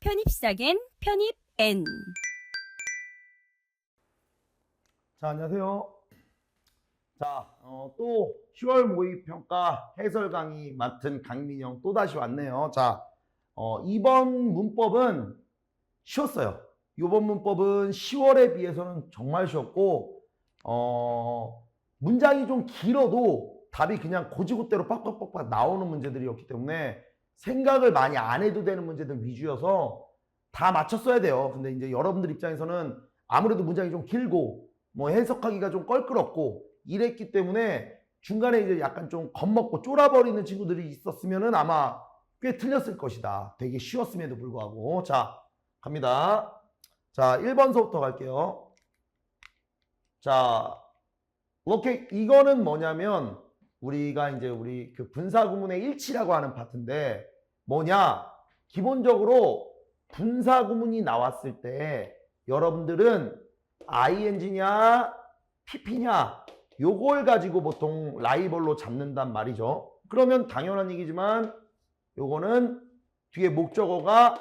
편입 시작엔 편입 N. 자, 안녕하세요. 자, 어, 또 10월 모의평가 해설 강의 맡은 강민영 또 다시 왔네요. 자, 어, 이번 문법은 쉬웠어요. 이번 문법은 10월에 비해서는 정말 쉬웠고, 어, 문장이 좀 길어도 답이 그냥 고지고대로 빡빡빡빡 나오는 문제들이었기 때문에 생각을 많이 안 해도 되는 문제들 위주여서 다 맞췄어야 돼요. 근데 이제 여러분들 입장에서는 아무래도 문장이 좀 길고 뭐 해석하기가 좀 껄끄럽고 이랬기 때문에 중간에 이제 약간 좀 겁먹고 쫄아버리는 친구들이 있었으면은 아마 꽤 틀렸을 것이다. 되게 쉬웠음에도 불구하고. 자, 갑니다. 자, 1번서부터 갈게요. 자, 이렇게 이거는 뭐냐면 우리가 이제 우리 그 분사 구문의 일치라고 하는 파트인데 뭐냐? 기본적으로 분사 구문이 나왔을 때 여러분들은 ing냐 pp냐 요걸 가지고 보통 라이벌로 잡는단 말이죠. 그러면 당연한 얘기지만 요거는 뒤에 목적어가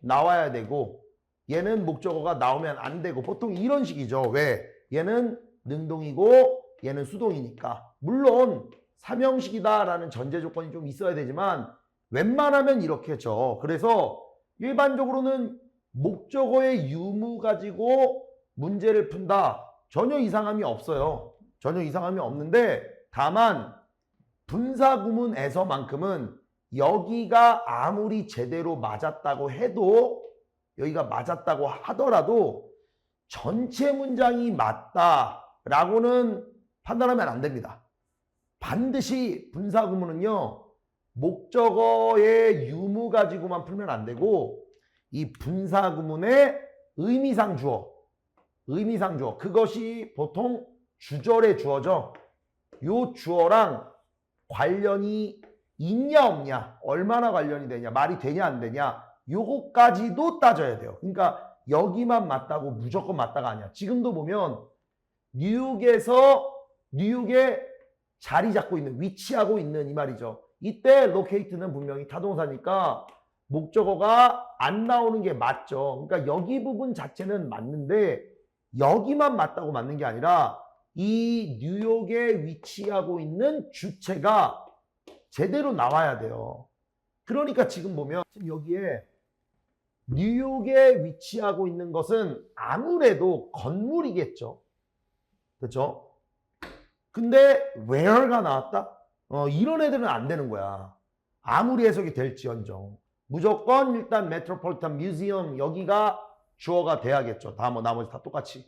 나와야 되고 얘는 목적어가 나오면 안 되고 보통 이런 식이죠. 왜? 얘는 능동이고 얘는 수동이니까. 물론 삼형식이다라는 전제 조건이 좀 있어야 되지만 웬만하면 이렇게죠. 그래서 일반적으로는 목적어의 유무 가지고 문제를 푼다. 전혀 이상함이 없어요. 전혀 이상함이 없는데 다만 분사 구문에서만큼은 여기가 아무리 제대로 맞았다고 해도 여기가 맞았다고 하더라도 전체 문장이 맞다라고는 판단하면 안 됩니다. 반드시 분사 구문은요. 목적어의 유무 가지고만 풀면 안 되고 이 분사 구문의 의미상 주어 의미상 주어 그것이 보통 주절의 주어죠. 요 주어랑 관련이 있냐 없냐 얼마나 관련이 되냐 말이 되냐 안 되냐 요거까지도 따져야 돼요. 그러니까 여기만 맞다고 무조건 맞다가 아니야. 지금도 보면 뉴욕에서 뉴욕에 자리 잡고 있는 위치하고 있는 이 말이죠. 이때 locate는 분명히 타동사니까 목적어가 안 나오는 게 맞죠. 그러니까 여기 부분 자체는 맞는데 여기만 맞다고 맞는 게 아니라 이 뉴욕에 위치하고 있는 주체가 제대로 나와야 돼요. 그러니까 지금 보면 지금 여기에 뉴욕에 위치하고 있는 것은 아무래도 건물이겠죠. 그렇죠? 근데 where가 나왔다? 어, 이런 애들은 안 되는 거야. 아무리 해석이 될지언정. 무조건 일단 메트로폴리탄 뮤지엄 여기가 주어가 돼야겠죠. 다 뭐 나머지 다 똑같이.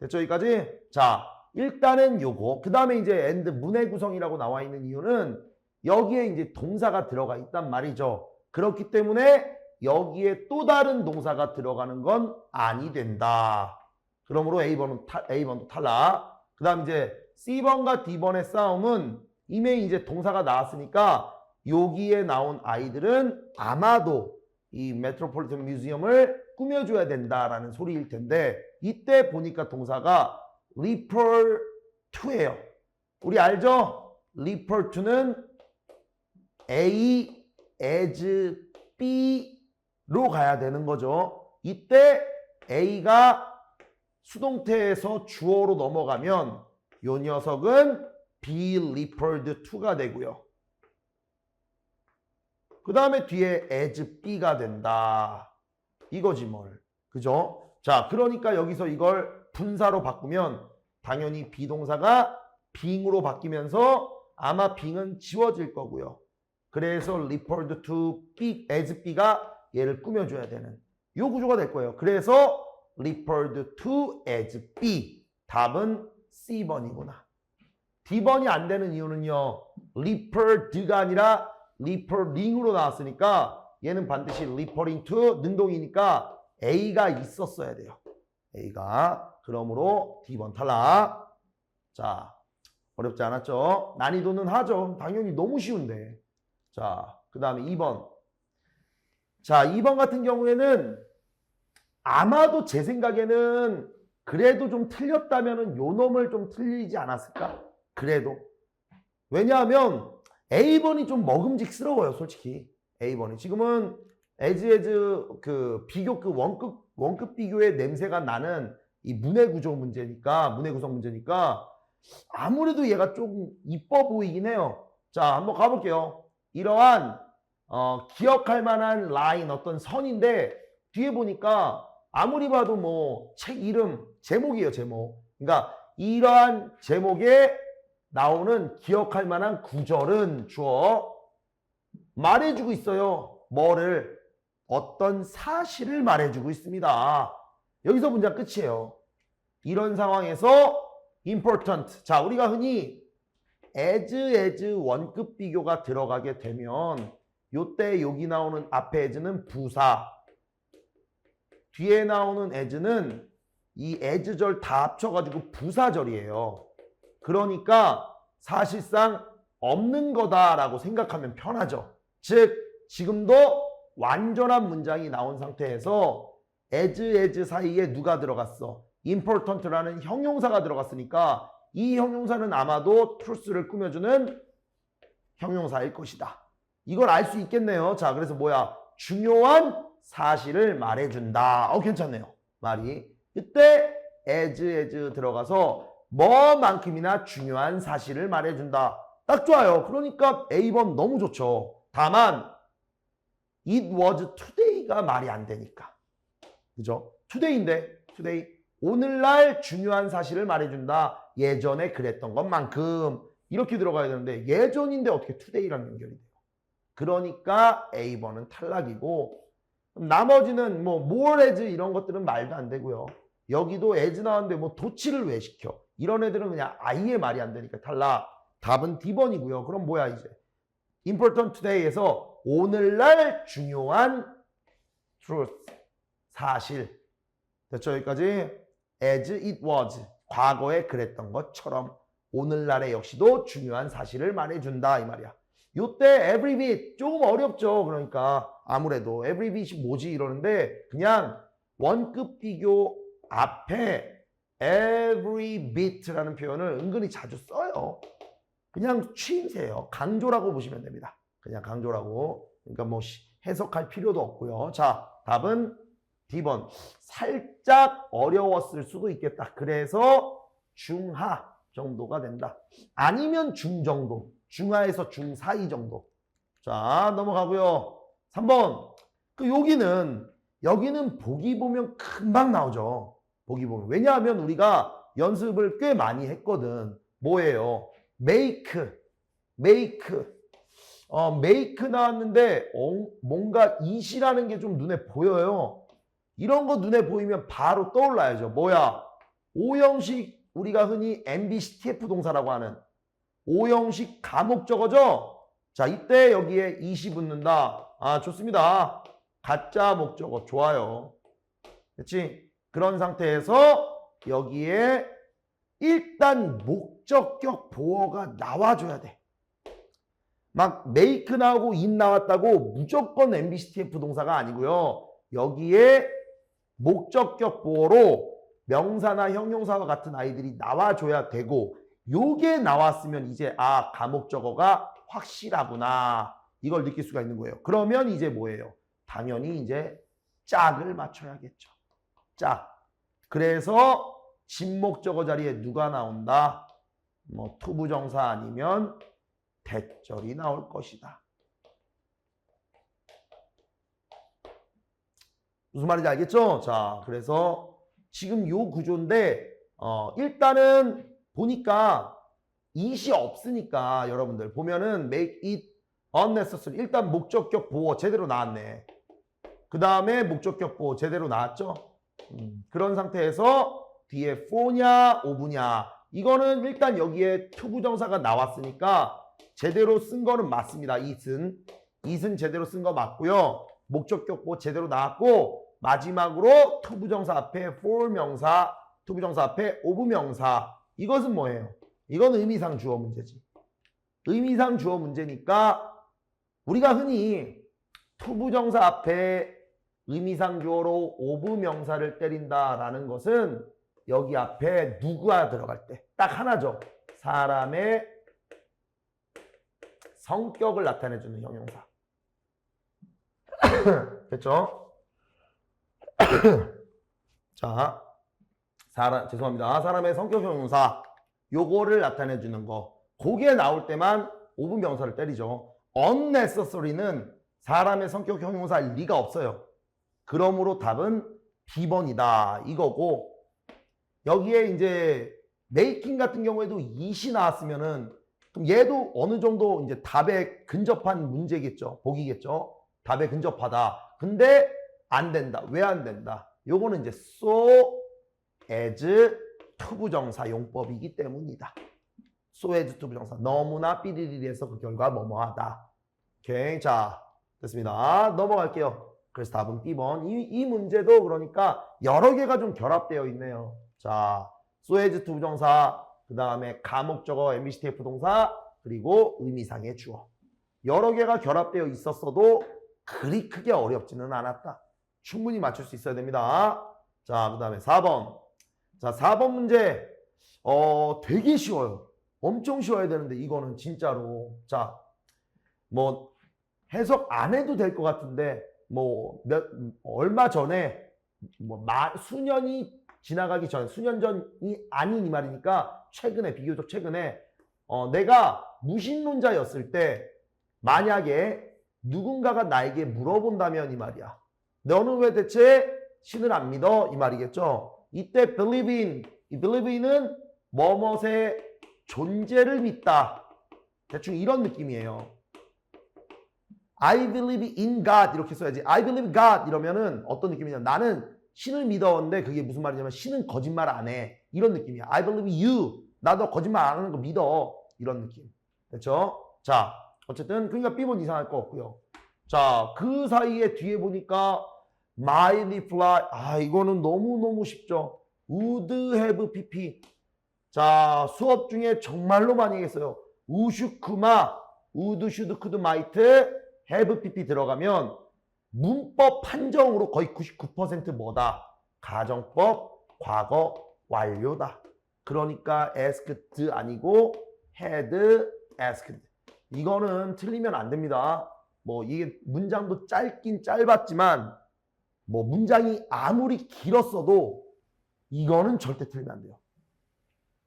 됐죠? 여기까지? 자, 일단은 요거. 그 다음에 이제 and 문의 구성이라고 나와 있는 이유는 여기에 이제 동사가 들어가 있단 말이죠. 그렇기 때문에 여기에 또 다른 동사가 들어가는 건 아니 된다. 그러므로 A번은 탈, A번도 탈락. 그 다음 이제 C번과 D번의 싸움은 이미 이제 동사가 나왔으니까 여기에 나온 아이들은 아마도 이 메트로폴리탄 뮤지엄을 꾸며줘야 된다라는 소리일 텐데 이때 보니까 동사가 refer to예요. 우리 알죠? refer to는 A as B로 가야 되는 거죠. 이때 A가 수동태에서 주어로 넘어가면 요 녀석은 be referred to가 되고요. 그 다음에 뒤에 as B가 된다. 이거지 뭘. 그죠? 자, 그러니까 여기서 이걸 분사로 바꾸면 당연히 비동사가 being으로 바뀌면서 아마 being은 지워질 거고요. 그래서 referred to B, as B가 얘를 꾸며줘야 되는 요 구조가 될 거예요. 그래서 referred to as B. 답은 C번이구나. D번이 안 되는 이유는요. referred가 아니라 referring으로 나왔으니까 얘는 반드시 referring to 능동이니까 A가 있었어야 돼요. A가. 그러므로 D번 탈락. 자, 어렵지 않았죠? 난이도는 하죠. 당연히 너무 쉬운데. 자, 그 다음에 2번. 자, 2번 같은 경우에는 아마도 제 생각에는 그래도 좀 틀렸다면은 요 놈을 좀 틀리지 않았을까? 그래도. 왜냐하면 A번이 좀 먹음직스러워요, 솔직히. A번이. 지금은 as 그 비교 그 원급 원급 비교의 냄새가 나는 이 문해 구조 문제니까 문해 구성 문제니까 아무래도 얘가 좀 이뻐 보이긴 해요. 자, 한번 가볼게요. 이러한 어, 기억할 만한 라인 어떤 선인데 뒤에 보니까 아무리 봐도 뭐 책 이름 제목이에요 제목. 그러니까 이러한 제목에 나오는 기억할 만한 구절은 주어 말해주고 있어요. 뭐를 어떤 사실을 말해주고 있습니다. 여기서 문장 끝이에요. 이런 상황에서 important. 자, 우리가 흔히 as as 원급 비교가 들어가게 되면 요때 여기 나오는 앞에 as는 부사 뒤에 나오는 as는 이 as절 다 합쳐가지고 부사절이에요. 그러니까 사실상 없는 거다라고 생각하면 편하죠. 즉 지금도 완전한 문장이 나온 상태에서 as as 사이에 누가 들어갔어? important라는 형용사가 들어갔으니까 이 형용사는 아마도 truth를 꾸며주는 형용사일 것이다. 이걸 알 수 있겠네요. 자, 그래서 뭐야? 중요한 사실을 말해준다. 어, 괜찮네요. 말이. 이때 as as 들어가서 뭐만큼이나 중요한 사실을 말해준다. 딱 좋아요. 그러니까 A번 너무 좋죠. 다만 it was today가 말이 안 되니까. 그죠? today인데 today 오늘날 중요한 사실을 말해준다. 예전에 그랬던 것만큼 이렇게 들어가야 되는데 예전인데 어떻게 today랑 연결이 돼요? 그러니까 A번은 탈락이고 나머지는 뭐 more as 이런 것들은 말도 안 되고요. 여기도 as 나왔는데 뭐 도치를 왜 시켜? 이런 애들은 그냥 아예 말이 안 되니까 탈락. 답은 D번이고요. 그럼 뭐야 이제? important today에서 오늘날 중요한 truth 사실 됐죠 여기까지 as it was 과거에 그랬던 것처럼 오늘날의 역시도 중요한 사실을 말해준다 이 말이야 요때 every bit 조금 어렵죠 그러니까 아무래도 every bit이 뭐지 이러는데 그냥 원급 비교 앞에 every bit라는 표현을 은근히 자주 써요 그냥 취임새예요 강조라고 보시면 됩니다 그냥 강조라고 그러니까 뭐 시- 해석할 필요도 없고요 자 답은 D번 살짝 어려웠을 수도 있겠다. 그래서 중하 정도가 된다. 아니면 중 정도. 중하에서 중 사이 정도. 자, 넘어가고요. 3번. 그 여기는 여기는 보기 보면 금방 나오죠. 보기 보면. 왜냐하면 우리가 연습을 꽤 많이 했거든. 뭐예요? make. make. 어, make 나왔는데 어, 뭔가 이시라는 게 좀 눈에 보여요. 이런 거 눈에 보이면 바로 떠올라야죠. 뭐야? 오형식 우리가 흔히 MBCTF 동사라고 하는 오형식 가목적어죠? 자, 이때 여기에 이시 붙는다. 아, 좋습니다. 가짜 목적어 좋아요. 그렇지? 그런 상태에서 여기에 일단 목적격 보어가 나와줘야 돼. 막 make 나오고 in 나왔다고 무조건 MBCTF 동사가 아니고요. 여기에 목적격 보어로 명사나 형용사와 같은 아이들이 나와줘야 되고 요게 나왔으면 이제 아 가목적어가 확실하구나 이걸 느낄 수가 있는 거예요. 그러면 이제 뭐예요? 당연히 이제 짝을 맞춰야겠죠. 짝. 그래서 진목적어 자리에 누가 나온다? 뭐 투부정사 아니면 대절이 나올 것이다. 무슨 말인지 알겠죠? 자, 그래서 지금 요 구조인데 어, 일단은 보니까 it이 없으니까 여러분들 보면은 make it unnecessary 일단 목적격 보호 제대로 나왔네. 그 다음에 목적격 보호 제대로 나왔죠? 음, 그런 상태에서 뒤에 for냐 of냐 이거는 일단 여기에 투부정사가 나왔으니까 제대로 쓴 거는 맞습니다. it은 it은 제대로 쓴 거 맞고요. 목적격 보호 제대로 나왔고 마지막으로 투부정사 앞에 for 명사, 투부정사 앞에 of 명사. 이것은 뭐예요? 이건 의미상 주어 문제지. 의미상 주어 문제니까 우리가 흔히 투부정사 앞에 의미상 주어로 of 명사를 때린다라는 것은 여기 앞에 누가 들어갈 때 딱 하나죠. 사람의 성격을 나타내주는 형용사. 됐죠? 자, 사람 죄송합니다. 사람의 성격 형용사 요거를 나타내 주는 거. 그게 나올 때만 5분 명사를 때리죠. unnecessary는 사람의 성격 형용사일 리가 없어요. 그러므로 답은 B번이다. 이거고 여기에 이제 making 같은 경우에도 it이 나왔으면은 그럼 얘도 어느 정도 이제 답에 근접한 문제겠죠. 보기겠죠. 답에 근접하다. 근데 안 된다. 왜 안 된다? 요거는 이제 so as 투부정사 용법이기 때문이다. so as 투부정사 너무나 삐리리리해서 그 결과 뭐뭐하다. 오케이 자 됐습니다. 넘어갈게요. 그래서 답은 B번. 이, 이 문제도 그러니까 여러 개가 좀 결합되어 있네요. 자, so as 투부정사 그 다음에 가목적어 MBCTF 동사 그리고 의미상의 주어 여러 개가 결합되어 있었어도 그리 크게 어렵지는 않았다. 충분히 맞출 수 있어야 됩니다. 자, 그 다음에 4번. 자, 4번 문제. 어, 되게 쉬워요. 엄청 쉬워야 되는데, 이거는 진짜로. 자, 뭐, 해석 안 해도 될 것 같은데, 뭐, 몇, 얼마 전에, 뭐, 마, 수년이 지나가기 전, 수년 전이 아닌 이 말이니까, 최근에, 비교적 최근에, 어, 내가 무신론자였을 때, 만약에 누군가가 나에게 물어본다면 이 말이야. 너는 왜 대체 신을 안 믿어? 이 말이겠죠. 이때 believe in, 이 believe in은 뭐뭇의 존재를 믿다. 대충 이런 느낌이에요. I believe in God 이렇게 써야지. I believe God 이러면은 어떤 느낌이냐면 나는 신을 믿었는데 그게 무슨 말이냐면 신은 거짓말 안 해. 이런 느낌이야. I believe you. 나도 거짓말 안 하는 거 믿어. 이런 느낌. 됐죠? 자, 어쨌든 그러니까 B번 이상할 거 없고요. 자, 그 사이에 뒤에 보니까 my reply 아, 이거는 너무너무 쉽죠. would have pp. 자, 수업 중에 정말로 많이 했어요. 우슈크마, would, should, could, might, have pp 들어가면 문법 판정으로 거의 99% 뭐다? 가정법, 과거, 완료다. 그러니까 asked 아니고 had, asked. 이거는 틀리면 안 됩니다. 뭐 이게 문장도 짧긴 짧았지만 뭐 문장이 아무리 길었어도 이거는 절대 틀리면 안 돼요.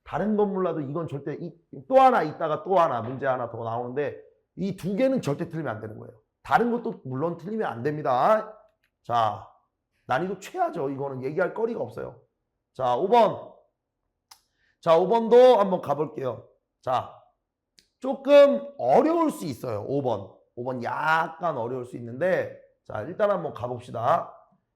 다른 건 몰라도 이건 절대 이- 또 하나 있다가 또 하나 문제 하나 더 나오는데 이 두 개는 절대 틀리면 안 되는 거예요. 다른 것도 물론 틀리면 안 됩니다. 자, 난이도 최하죠. 이거는 얘기할 거리가 없어요. 자, 5번. 자, 5번도 한번 가볼게요. 자, 조금 어려울 수 있어요. 5번. 5번 약간 어려울 수 있는데 자 일단 한번 가봅시다.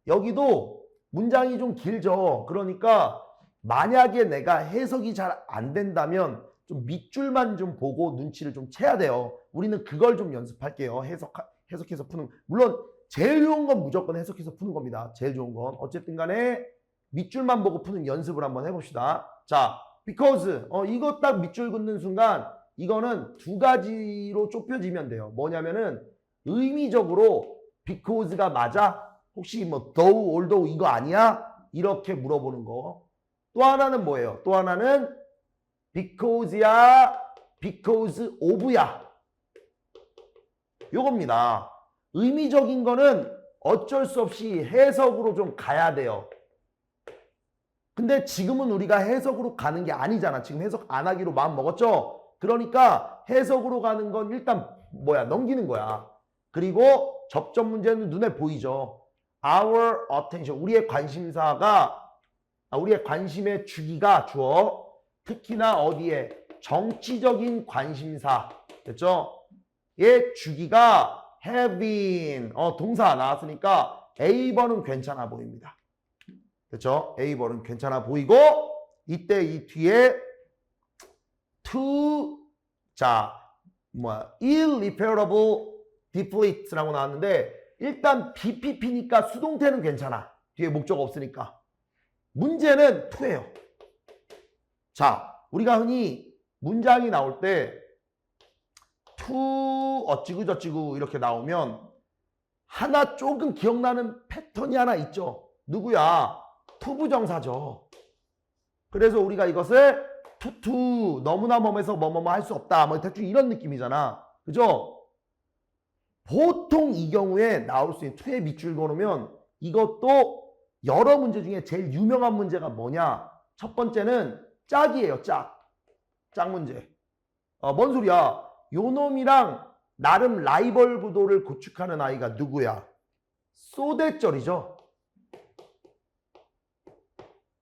여기도 문장이 좀 길죠. 그러니까 만약에 내가 해석이 잘 안 된다면 좀 밑줄만 좀 보고 눈치를 좀 채야 돼요. 우리는 그걸 좀 연습할게요. 해석 해석해서 푸는 물론 제일 좋은 건 무조건 해석해서 푸는 겁니다. 제일 좋은 건 어쨌든 간에 밑줄만 보고 푸는 연습을 한번 해봅시다. 자, because 어 이거 딱 밑줄 긋는 순간 이거는 두 가지로 좁혀지면 돼요. 뭐냐면은 의미적으로 because가 맞아? 혹시 뭐 though, although 이거 아니야? 이렇게 물어보는 거. 또 하나는 뭐예요? 또 하나는 because야, because of야. 요겁니다. 의미적인 거는 어쩔 수 없이 해석으로 좀 가야 돼요. 근데 지금은 우리가 해석으로 가는 게 아니잖아. 지금 해석 안 하기로 마음 먹었죠? 그러니까 해석으로 가는 건 일단 뭐야 넘기는 거야. 그리고 접점 문제는 눈에 보이죠. Our attention 우리의 관심사가 아, 우리의 관심의 주기가 주어 특히나 어디에 정치적인 관심사 됐죠? 의 주기가 having 어 동사 나왔으니까 A번은 괜찮아 보입니다. 됐죠? A번은 괜찮아 보이고 이때 이 뒤에 to 자 뭐야 irreparable defleet라고 나왔는데 일단 BPP니까 수동태는 괜찮아 뒤에 목적 없으니까 문제는 to예요 자 우리가 흔히 문장이 나올 때 to 어찌고 저찌고 이렇게 나오면 하나 조금 기억나는 패턴이 하나 있죠. 누구야? 투부정사죠. 그래서 우리가 이것을 투투 너무나 몸에서 뭐뭐뭐 할 수 없다 뭐 대충 이런 느낌이잖아. 그죠? 보통 이 경우에 나올 수 있는 투의 밑줄 그어놓으면 이것도 여러 문제 중에 제일 유명한 문제가 뭐냐? 첫 번째는 짝이에요, 짝. 짝 문제. 어, 뭔 소리야? 요 놈이랑 나름 라이벌 구도를 구축하는 아이가 누구야? 소대절이죠.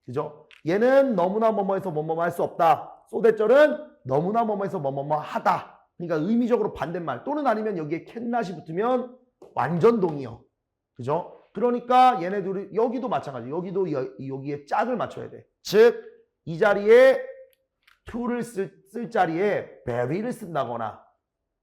그죠? 얘는 너무나 뭐뭐해서 뭐뭐뭐 할 수 없다. 소대절은 너무나 뭐뭐해서 뭐뭐뭐 하다. 그러니까 의미적으로 반대말 또는 아니면 여기에 캔낫이 붙으면 완전 동의어. 그죠? 그러니까 얘네들이 여기도 마찬가지. 여기도 여, 여기에 짝을 맞춰야 돼. 즉 이 자리에 to를 쓸, 쓸 자리에 very를 쓴다거나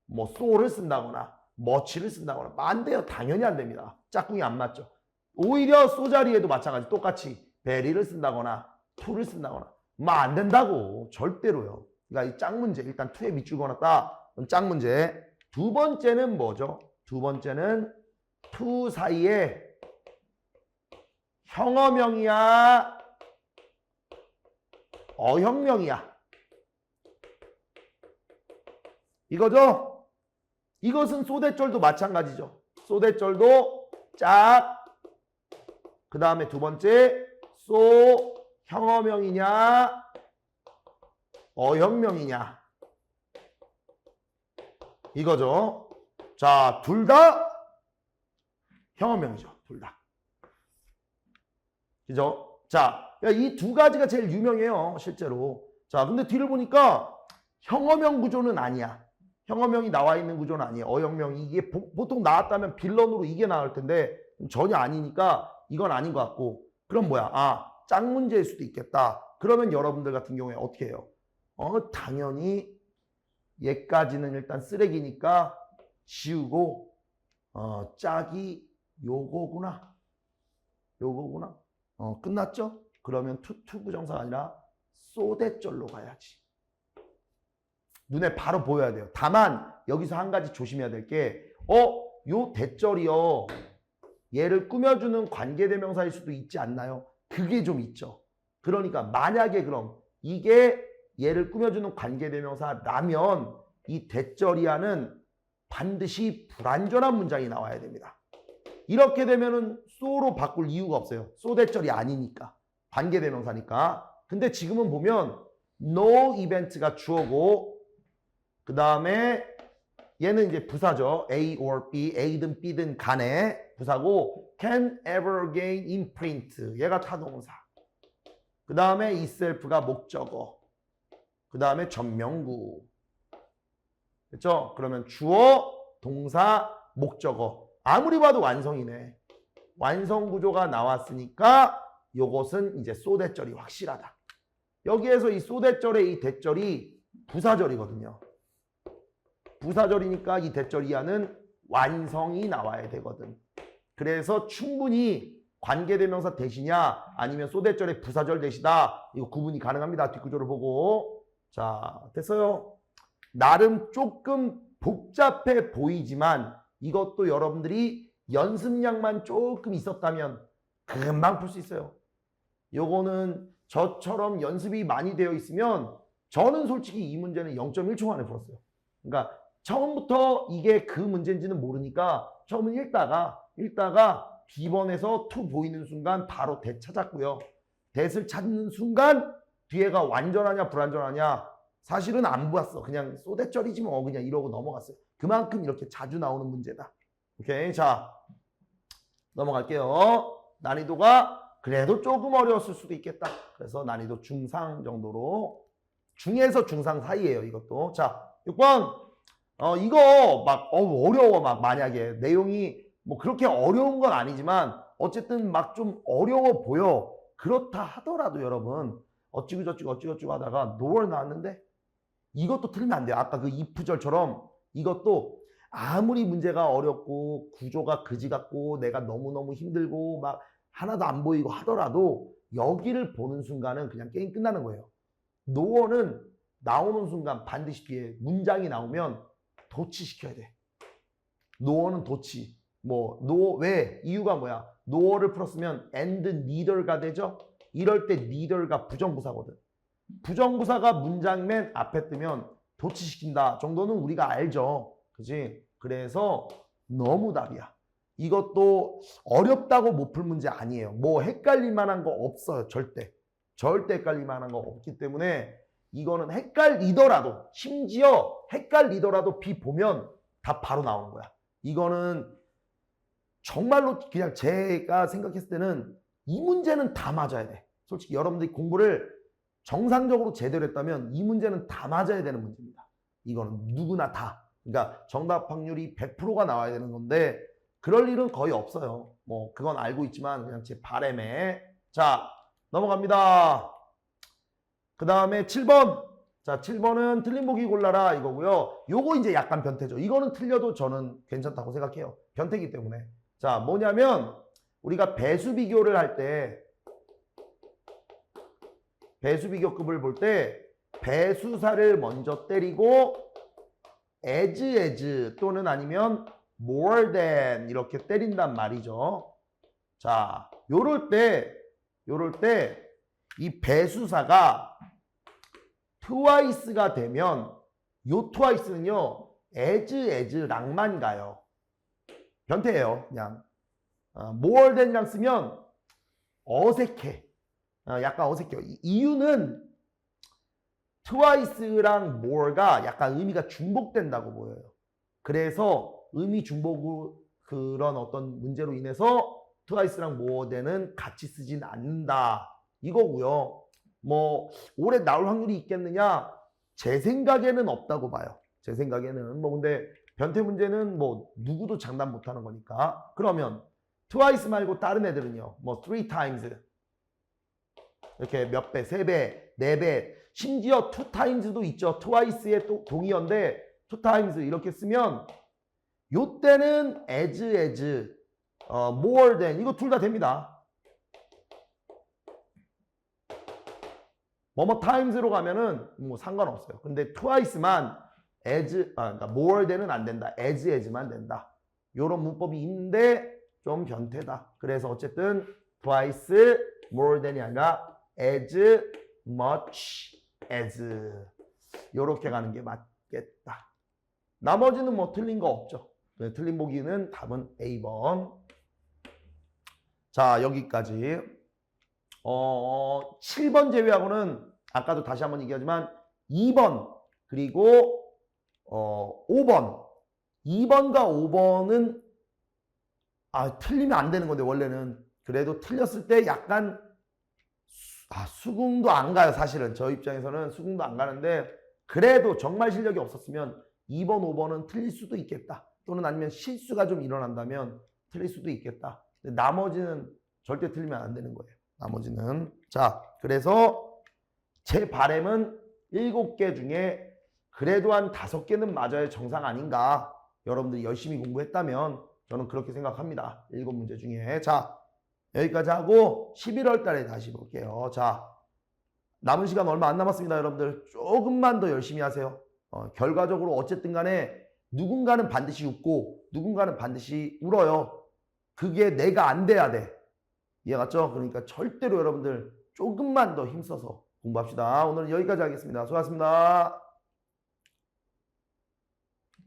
뭐 so를 쓴다거나 much를 쓴다거나 안 돼요. 당연히 안 됩니다. 짝꿍이 안 맞죠. 오히려 so 자리에도 마찬가지. 똑같이 very를 쓴다거나 to를 쓴다거나 막안 된다고 절대로요. 그러니까 이 짝 문제 일단 to에 밑줄 그어놨다. 그럼 짝 문제. 두 번째는 뭐죠? 두 번째는 to 사이에 형어명이야 어형명이야 이거죠? 이것은 소대절도 마찬가지죠. 소대절도 짝, 그 다음에 두 번째 소 형어명이냐 어형명이냐 이거죠. 자, 둘 다 형어명이죠. 둘 다. 그죠? 자, 이 두 가지가 제일 유명해요. 실제로. 자, 근데 뒤를 보니까 형어명 구조는 아니야. 형어명이 나와 있는 구조는 아니에요. 어형명이 이게 보, 보통 나왔다면 빌런으로 이게 나올 텐데 전혀 아니니까 이건 아닌 것 같고 그럼 뭐야? 아, 짝 문제일 수도 있겠다. 그러면 여러분들 같은 경우에 어떻게 해요? 어, 당연히 얘까지는 일단 쓰레기니까 지우고 어, 짝이 요거구나. 요거구나. 어, 끝났죠? 그러면 투투 부정사가 아니라 쏘대절로 가야지. 눈에 바로 보여야 돼요. 다만 여기서 한 가지 조심해야 될 게, 어, 요 대절이요. 얘를 꾸며주는 관계대명사일 수도 있지 않나요? 그게 좀 있죠. 그러니까 만약에 그럼 이게 얘를 꾸며주는 관계대명사라면 이 대절이야는 반드시 불완전한 문장이 나와야 됩니다. 이렇게 되면은 쏘로 바꿀 이유가 없어요. 쏘대절이 아니니까. 관계 대명사니까. 근데 지금은 보면 no event가 주어고 그 다음에 얘는 이제 부사죠. A or B, A든 B든 간에 부사고 can ever again imprint 얘가 타동사. 그 다음에 itself가 목적어. 그 다음에 전명구. 됐죠? 그러면 주어, 동사, 목적어. 아무리 봐도 완성이네. 완성 구조가 나왔으니까 요것은 이제 소대절이 확실하다. 여기에서 이 소대절의 이 대절이 부사절이거든요. 부사절이니까 이 대절 이하는 완성이 나와야 되거든. 그래서 충분히 관계대명사 대시냐 아니면 소대절의 부사절 대시다 이거 구분이 가능합니다. 뒷구조를 보고 자 됐어요. 나름 조금 복잡해 보이지만 이것도 여러분들이 연습량만 조금 있었다면 금방 풀 수 있어요. 요거는 저처럼 연습이 많이 되어 있으면 저는 솔직히 이 문제는 0.1초 만에 풀었어요. 그러니까 처음부터 이게 그 문제인지는 모르니까 처음은 읽다가 읽다가 B번에서 to 보이는 순간 바로 대 찾았고요. 대를 찾는 순간 뒤에가 완전하냐 불완전하냐 사실은 안 보았어. 그냥 쏘대절이지 뭐 그냥 이러고 넘어갔어요. 그만큼 이렇게 자주 나오는 문제다. 오케이 자 넘어갈게요. 난이도가 그래도 조금 어려웠을 수도 있겠다. 그래서 난이도 중상 정도로 중에서 중상 사이에요. 이것도 자 6번 어 이거 막 어, 어려워 막 만약에 내용이 뭐 그렇게 어려운 건 아니지만 어쨌든 막 좀 어려워 보여. 그렇다 하더라도 여러분 어찌고 저찌고 하다가 노월 나왔는데 이것도 틀리면 안 돼요. 아까 그 이프절처럼 이것도 아무리 문제가 어렵고 구조가 그지 같고 내가 너무너무 힘들고 막 하나도 안 보이고 하더라도 여기를 보는 순간은 그냥 게임 끝나는 거예요. 노어는 나오는 순간 반드시 뒤에 문장이 나오면 도치시켜야 돼. 노어는 도치. 뭐, 노, 왜? 이유가 뭐야? 노어를 풀었으면 and neither가 되죠? 이럴 때 neither가 부정부사거든. 부정부사가 문장 맨 앞에 뜨면 도치시킨다 정도는 우리가 알죠. 그지? 그래서 너무 답이야. 이것도 어렵다고 못 풀 문제 아니에요. 뭐 헷갈릴 만한 거 없어요. 절대. 절대 헷갈릴 만한 거 없기 때문에 이거는 헷갈리더라도 심지어 헷갈리더라도 비 보면 답 바로 나오는 거야. 이거는 정말로 그냥 제가 생각했을 때는 이 문제는 다 맞아야 돼. 솔직히 여러분들이 공부를 정상적으로 제대로 했다면 이 문제는 다 맞아야 되는 문제입니다. 이거는 누구나 다. 그러니까 정답 확률이 100%가 나와야 되는 건데 그럴 일은 거의 없어요. 뭐 그건 알고 있지만 그냥 제 바램에 자 넘어갑니다. 그 다음에 7번. 자 7번은 틀린 보기 골라라 이거고요. 요거 이제 약간 변태죠. 이거는 틀려도 저는 괜찮다고 생각해요. 변태기 때문에. 자 뭐냐면 우리가 배수 비교를 할 때 배수 비교급을 볼 때 배수사를 먼저 때리고 as as 또는 아니면 more than 이렇게 때린단 말이죠. 자, 요럴 때 요럴 때 이 배수사가 twice가 되면 요 twice는요 as as랑만 가요. 변태예요, 그냥. 어, more than이랑 쓰면 어색해. 어, 약간 어색해요. 이- 이유는 twice랑 more가 약간 의미가 중복된다고 보여요. 그래서 의미 중복 그런 어떤 문제로 인해서 more than은 같이 쓰진 않는다. 이거고요. 뭐 올해 나올 확률이 있겠느냐? 제 생각에는 없다고 봐요. 제 생각에는 뭐 근데 변태 문제는 뭐 누구도 장담 못 하는 거니까. 그러면 twice 말고 다른 애들은요. 뭐 three times 이렇게 몇 배, 세 배, 네 배, 심지어 two times도 있죠. twice의 또 동의어인데 two times 이렇게 쓰면 요 때는 as as 어, more than 이거 둘 다 됩니다. 뭐뭐 times로 가면은 뭐 상관없어요. 근데 twice만 as 아 그러니까 more than은 안 된다. as as만 된다. 요런 문법이 있는데 좀 변태다. 그래서 어쨌든 twice more than이 아니라 as much as 요렇게 가는 게 맞겠다. 나머지는 뭐 틀린 거 없죠. 네, 틀린 보기는 답은 A번. 자, 여기까지. 어, 7번 제외하고는 아까도 다시 한번 얘기하지만 2번 그리고 어, 5번 2번과 5번은 아, 틀리면 안 되는 건데 원래는 그래도 틀렸을 때 약간 수- 아, 수긍도 안 가요 사실은 저 입장에서는 수긍도 안 가는데 그래도 정말 실력이 없었으면 2번 5번은 틀릴 수도 있겠다 또는 아니면 실수가 좀 일어난다면 틀릴 수도 있겠다. 나머지는 절대 틀리면 안 되는 거예요. 나머지는. 자 그래서 제 바램은 7개 중에 그래도 한 5개는 맞아야 정상 아닌가? 여러분들이 열심히 공부했다면 저는 그렇게 생각합니다. 7문제 중에. 자 여기까지 하고 11월 달에 다시 볼게요. 자 남은 시간 얼마 안 남았습니다 여러분들. 조금만 더 열심히 하세요. 어, 결과적으로 어쨌든 간에 누군가는 반드시 웃고 누군가는 반드시 울어요 그게 내가 안 돼야 돼 이해 갔죠? 그러니까 절대로 여러분들 조금만 더 힘써서 공부합시다. 오늘은 여기까지 하겠습니다. 수고하셨습니다.